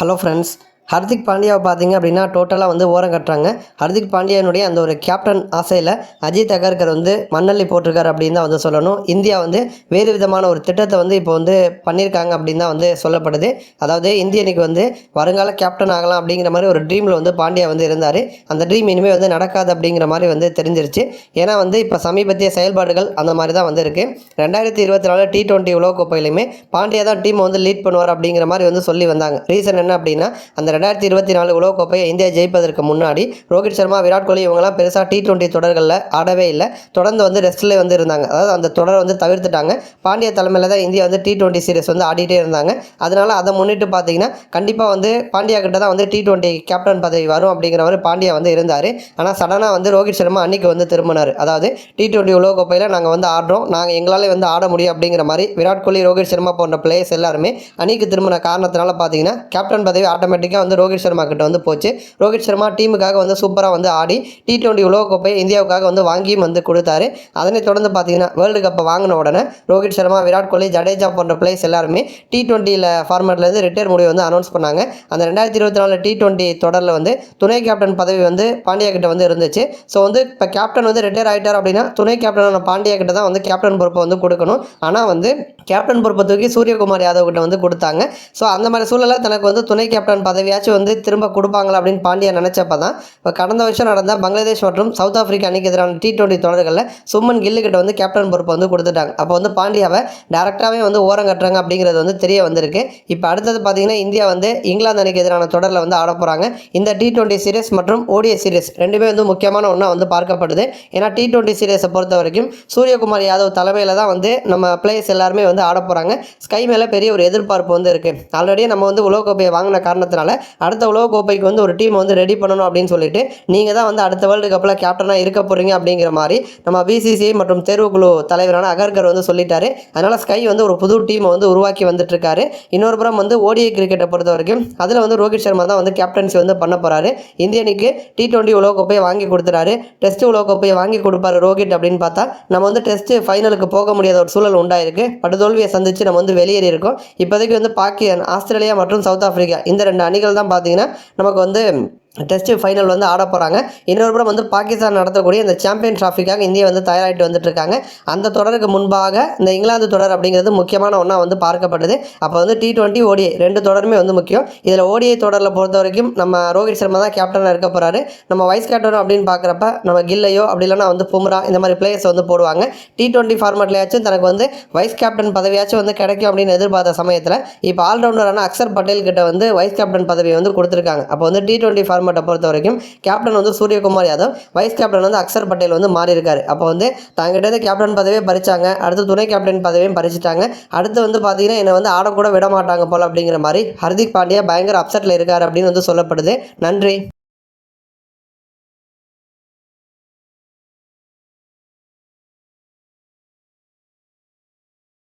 Hello friends Hardik பாண்டியாவை பார்த்தீங்க அப்படின்னா டோட்டலாக வந்து ஓரம் கட்டுறாங்க. ஹர்திக் பாண்டியானுடைய அந்த ஒரு கேப்டன் ஆசையில் அஜித் அகர்கர் வந்து மண்ணள்ளி போட்டிருக்காரு அப்படின்னு தான் வந்து சொல்லணும். இந்தியா வந்து வேறு விதமான ஒரு திட்டத்தை வந்து இப்போ வந்து பண்ணியிருக்காங்க அப்படின்னு தான் வந்து சொல்லப்படுது. அதாவது இந்திய அணிக்கு வந்து வருங்கால கேப்டன் ஆகலாம் அப்படிங்கிற மாதிரி ஒரு ட்ரீமில் வந்து பாண்டியா வந்து இருந்தார். அந்த ட்ரீம் இனிமேல் வந்து நடக்காது அப்படிங்கிற மாதிரி வந்து தெரிஞ்சிருச்சு. ஏன்னா வந்து இப்போ சமீபத்திய செயல்பாடுகள் அந்த மாதிரி தான் வந்து இருக்குது ரெண்டாயிரத்தி இருபத்தி நாலு டி டுவெண்ட்டி உலகக்கோப்பையிலுமே பாண்டியா தான் டீமை வந்து லீட் பண்ணுவார் அப்படிங்கிற மாதிரி வந்து சொல்லி வந்தாங்க. ரீசன் என்ன அப்படின்னா அந்த ரெண்டாயிரத்தி இருபத்தி நாலு உலகக்கோப்பையை இந்தியா ஜெயிப்பதற்கு முன்னாடி ரோஹித் சர்மா விராட் கோலி இவங்கெல்லாம் பெருசாக டி டுவெண்ட்டி தொடர்களில் ஆடவே இல்லை. தொடர்ந்து வந்து ரெஸ்ட்டில் வந்து இருந்தாங்க. அதாவது அந்த தொடரை வந்து தவிர்த்துட்டாங்க. பாண்டிய தலைமையில் தான் இந்தியா வந்து டி டுவெண்ட்டி சீரிஸ் வந்து ஆடிட்டே இருந்தாங்க. அதனால் அதை முன்னிட்டு பார்த்தீங்கன்னா கண்டிப்பாக வந்து பாண்டியா கிட்ட தான் வந்து டி டுவெண்ட்டி கேப்டன் பதவி வரும் அப்படிங்கிற மாதிரி பாண்டியா வந்து இருந்தார். ஆனால் சடனாக வந்து ரோஹித் சர்மா அன்னைக்கு வந்து திரும்பினார். அதாவது டி டுவெண்ட்டி உலகக்கோப்பையில் நாங்கள் வந்து ஆடுறோம். நாங்கள் எங்களால் வந்து ஆட முடியும் அப்படிங்கிற மாதிரி விராட் கோலி ரோஹித் சர்மா போன்ற பிளேயர்ஸ் எல்லாருமே அணிக்கு திரும்பின காரணத்தினால பார்த்தீங்கன்னா கேப்டன் பதவி ஆட்டோமேட்டிக்காக வந்து ரோஹித் சர்மா கிட்ட வந்து போச்சு. ரோஹித் சர்மா டீமுக்காக வந்து சூப்பராக வந்து ஆடி டி டுவெண்ட்டி உலகக்கோப்பையை இந்தியாவுக்காக வந்து வாங்கியும் வந்து கொடுத்தாரு. அதனை தொடர்ந்து பார்த்தீங்கன்னா வேர்ல்டு கப்பை வாங்கின உடனே ரோஹித் சர்மா விராட் கோலி ஜடேஜா போன்ற பிளேஸ் எல்லாருமே டி டுவெண்ட்டியில் ஃபார்மேட்லேருந்து ரிட்டையர் முடிவு வந்து அனௌன்ஸ் பண்ணாங்க. அந்த ரெண்டாயிரத்தி இருபத்தி நாலு டி டுவெண்ட்டி தொடரில் வந்து துணை கேப்டன் பதவி வந்து பாண்டியா கிட்ட வந்து இருந்துச்சு. ஸோ வந்து இப்போ கேப்டன் வந்து ரிட்டையர் ஆகிட்டார் அப்படின்னா துணை கேப்டனான பாண்டியா கிட்ட தான் வந்து கேப்டன் பொறுப்பை வந்து கொடுக்கணும். ஆனால் வந்து கேப்டன் பொறுப்பை தூக்கி சூரியகுமார் யாதவ் கிட்ட வந்து கொடுத்தாங்க. ஸோ அந்த மாதிரி சூழலில் தனக்கு வந்து துணை கேப்டன் பதவி பதவியாச்சும் வந்து திரும்ப கொடுப்பாங்களா அப்படின்னு பாண்டியா நினச்சப்ப தான் இப்போ கடந்த வருஷம் நடந்த பங்களாதேஷ் மற்றும் சவுத் ஆஃப்ரிக்கா அணிக்கு எதிரான டி டுவெண்ட்டி தொடர்களில் சுமன் கில்லு கிட்ட வந்து கேப்டன் பொறுப்பை வந்து கொடுத்துட்டாங்க. அப்போ வந்து பாண்டியாவை டேரெக்டாகவே வந்து ஓரம் கட்டுறாங்க அப்படிங்கிறது வந்து தெரிய வந்திருக்கு. இப்போ அடுத்தது பார்த்தீங்கன்னா இந்தியா வந்து இங்கிலாந்து அணிக்கு எதிரான தொடரில் வந்து ஆட போகிறாங்க இந்த டி டுவெண்ட்டி சீரிஸ் மற்றும் ஓடிஐ சீரிஸ் ரெண்டுமே வந்து முக்கியமான ஒன்றா வந்து பார்க்கப்படுது. ஏன்னா டி டுவெண்ட்டி சீரியஸை பொறுத்த வரைக்கும் சூரியகுமார் யாதவ் தலைமையில் தான் வந்து நம்ம பிளேயர்ஸ் எல்லாருமே வந்து ஆட போகிறாங்க ஸ்கை மேலே பெரிய ஒரு எதிர்பார்ப்பு வந்து இருக்குது ஆல்ரெடி நம்ம வந்து உலகக்கோப்பையை வாங்கின காரணத்தினால அடுத்த உலகக்கோப்பைக்கு வந்து ஒரு டீம் வந்து ரெடி பண்ணணும் அப்படின்னு சொல்லிட்டு நீங்கள் தான் வந்து அடுத்த வேர்ல்டு கப்பில் கேப்டனாக இருக்க போகிறீங்க அப்படிங்கிற மாதிரி நம்ம பிசிசிஐ மற்றும் தேர்வுக்குழு தலைவரான அகர்கர் வந்து சொல்லிட்டாரு. அதனால் ஸ்கை வந்து ஒரு புது டீமை வந்து உருவாக்கி வந்துட்டு இருக்காரு இன்னொரு புறம் வந்து ஓடிஐ கிரிக்கெட்டை பொறுத்த வரைக்கும் அதில் வந்து ரோஹித் சர்மா தான் வந்து கேப்டன்சி வந்து பண்ண போகிறாரு இந்திய அணிக்கு டி டுவெண்ட்டி உலகக்கோப்பையை வாங்கி கொடுத்துறாரு டெஸ்ட் உலகக்கோப்பையை வாங்கி கொடுப்பாரு ரோஹித் அப்படின்னு பார்த்தா. நம்ம வந்து டெஸ்ட் ஃபைனலுக்கு போக முடியாத ஒரு சூழல் உண்டாயிருக்கு. படுதோல்வியை சந்தித்து நம்ம வந்து வெளியேறி இருக்கோம் இப்போதைக்கு வந்து பாகிஸ்தான் ஆஸ்திரேலியா மற்றும் சவுத் ஆஃப்ரிக்கா இந்த ரெண்டு அணிகள் தான் பார்த்தீங்கன்னா நமக்கு வந்து டெஸ்ட்டு ஃபைனல் வந்து ஆட போகிறாங்க இன்னொரு படம் வந்து பாகிஸ்தான் நடத்தக்கூடிய இந்த சாம்பியன் ட்ராஃபிக்காக இந்தியா வந்து தயாராகிட்டு வந்துட்டு இருக்காங்க அந்த தொடருக்கு முன்பாக இந்த இங்கிலாந்து தொடர் அப்படிங்கிறது முக்கியமான ஒன்றா வந்து பார்க்கப்படுது அப்போ வந்து டி டுவெண்ட்டி ஓடிஐ ரெண்டு தொடருமே வந்து முக்கியம். இதில் ஓடிஐ தொடரில் பொறுத்த வரைக்கும் நம்ம ரோஹித் சர்மா தான் கேப்டனாக இருக்க போகிறாரு நம்ம வைஸ் கேப்டன் அப்படின்னு பார்க்குறப்ப நம்ம கில்லையோ அப்படி இல்லைனா வந்து பும்ரா இந்த மாதிரி பிளேயர்ஸ் வந்து போடுவாங்க. டி டுவெண்ட்டி ஃபார்மேட்லையாச்சும் தனக்கு வந்து வைஸ் கேப்டன் பதவியாச்சும் வந்து கிடைக்கும் அப்படின்னு எதிர்பார்த்த சமயத்தில் இப்போ ஆல்ரவுண்டரான அக்சர் பட்டேல் கிட்ட வந்து வைஸ் கேப்டன் பதவியை வந்து கொடுத்துருக்காங்க. அப்போ வந்து டி டுவெண்ட்டி ஃபார்மேட்டை பொறுத்த வரைக்கும் கேப்டன் வந்து சூரியகுமார் யாதவ் வைஸ் கேப்டன் வந்து அக்சர் பட்டேல் வந்து மாறி இருக்காரு அப்போ வந்து தங்கிட்ட இருந்து கேப்டன் பதவியை பறிச்சாங்க. அடுத்து துணை கேப்டன் பதவியும் பறிச்சிட்டாங்க. அடுத்து வந்து பார்த்தீங்கன்னா என்னை வந்து ஆடக்கூட விட மாட்டாங்க போல் அப்படிங்கிற மாதிரி ஹர்திக் பாண்டியா பயங்கர அப்செட்டில் இருக்கார் அப்படின்னு வந்து சொல்லப்படுது. நன்றி.